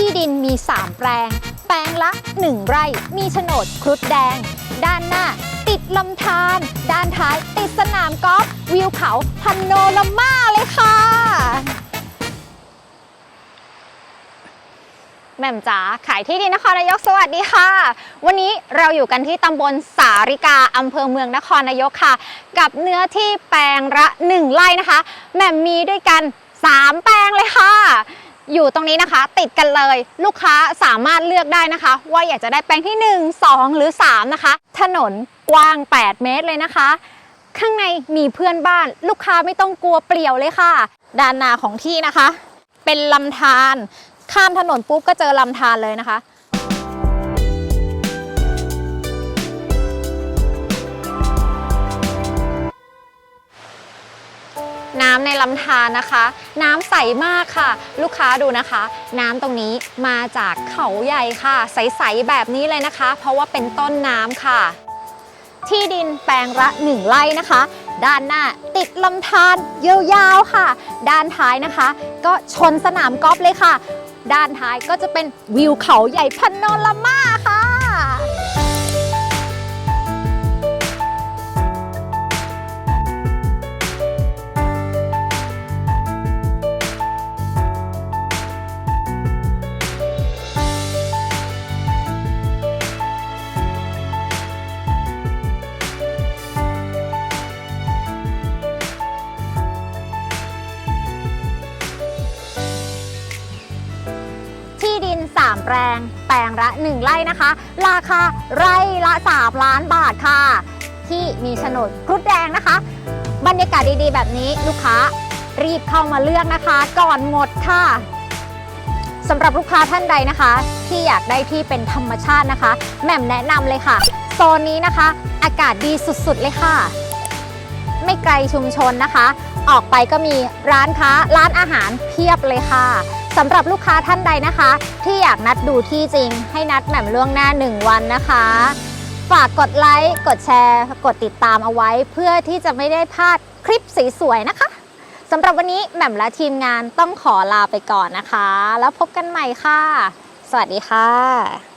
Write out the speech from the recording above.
ที่ดินมี 3 แปลง แปลงละ 1 ไร่ มีโฉนดครุฑแดง ด้านหน้า ติดลำธาร ด้านท้าย ติดสนามกอล์ฟ วิวเขาพันโนรามาเลยค่ะแหม่มจ๋า ขายที่ดินนครนายกสวัสดีค่ะ วันนี้เราอยู่กันที่ตำบลสาริกาอำเภอเมืองนครนายกค่ะ กับเนื้อที่แปลงละ 1 ไร่นะคะแหม่มมีด้วยกัน 3 แปลงเลยค่ะ อยู่ตรงนี้นะคะ ติดกันเลยลูกค้าสามารถเลือกได้นะคะ ว่าอยากจะได้แปลงที่ 1 2 หรือ 3 นะคะ ถนนกว้าง 8 เมตรเลยนะคะ ข้างในมีเพื่อนบ้าน ลูกค้าไม่ต้องกลัวเปลี่ยวเลยค่ะ ด้านหน้าของที่นะคะ เป็นลำธารข้ามถนนปุ๊บก็เจอลำธารเลยนะคะ ลำธารนะคะ น้ำใสมากค่ะ ลูกค้าดูนะคะ น้ำตรงนี้มาจากเขาใหญ่ค่ะ ใสๆแบบนี้เลยนะคะ เพราะว่าเป็นต้นน้ำค่ะ ที่ดินแปลงละ1ไร่นะคะ ด้านหน้าติดลำธารยาวๆค่ะ ด้านท้ายนะคะ ก็ชนสนามกอล์ฟเลยค่ะ ด้านท้ายก็จะเป็นวิวเขาใหญ่พันโนรามา 3 แปลง แปลงละ 1 ไร่นะคะ ราคาไร่ละ 3 ล้านบาทค่ะ ที่มีโฉนดครุฑแดงนะคะ บรรยากาศดีๆ แบบนี้ลูกค้ารีบเข้ามาเลือกนะคะ ก่อนหมดค่ะสำหรับลูกค้าท่านใดนะคะ ที่อยากได้ที่เป็นธรรมชาตินะคะแหม่มแนะนำเลยค่ะ โซนนี้นะคะ อากาศดีสุดๆเลยค่ะ ไม่ไกลชุมชนนะคะ ออกไปก็มีร้านค้าร้านอาหารเพียบเลยค่ะ สำหรับลูกค้าท่านใดนะคะ ที่อยากนัดดูที่จริง ให้นัดแหม่มล่วงหน้า 1 วันนะคะ ฝากกดไลค์กดแชร์ กดติดตามเอาไว้ เพื่อที่จะไม่ได้พลาดคลิปสวยๆนะคะสำหรับวันนี้แหม่มและทีมงานต้องขอลาไปก่อนนะคะ แล้วพบกันใหม่ค่ะ สวัสดีค่ะ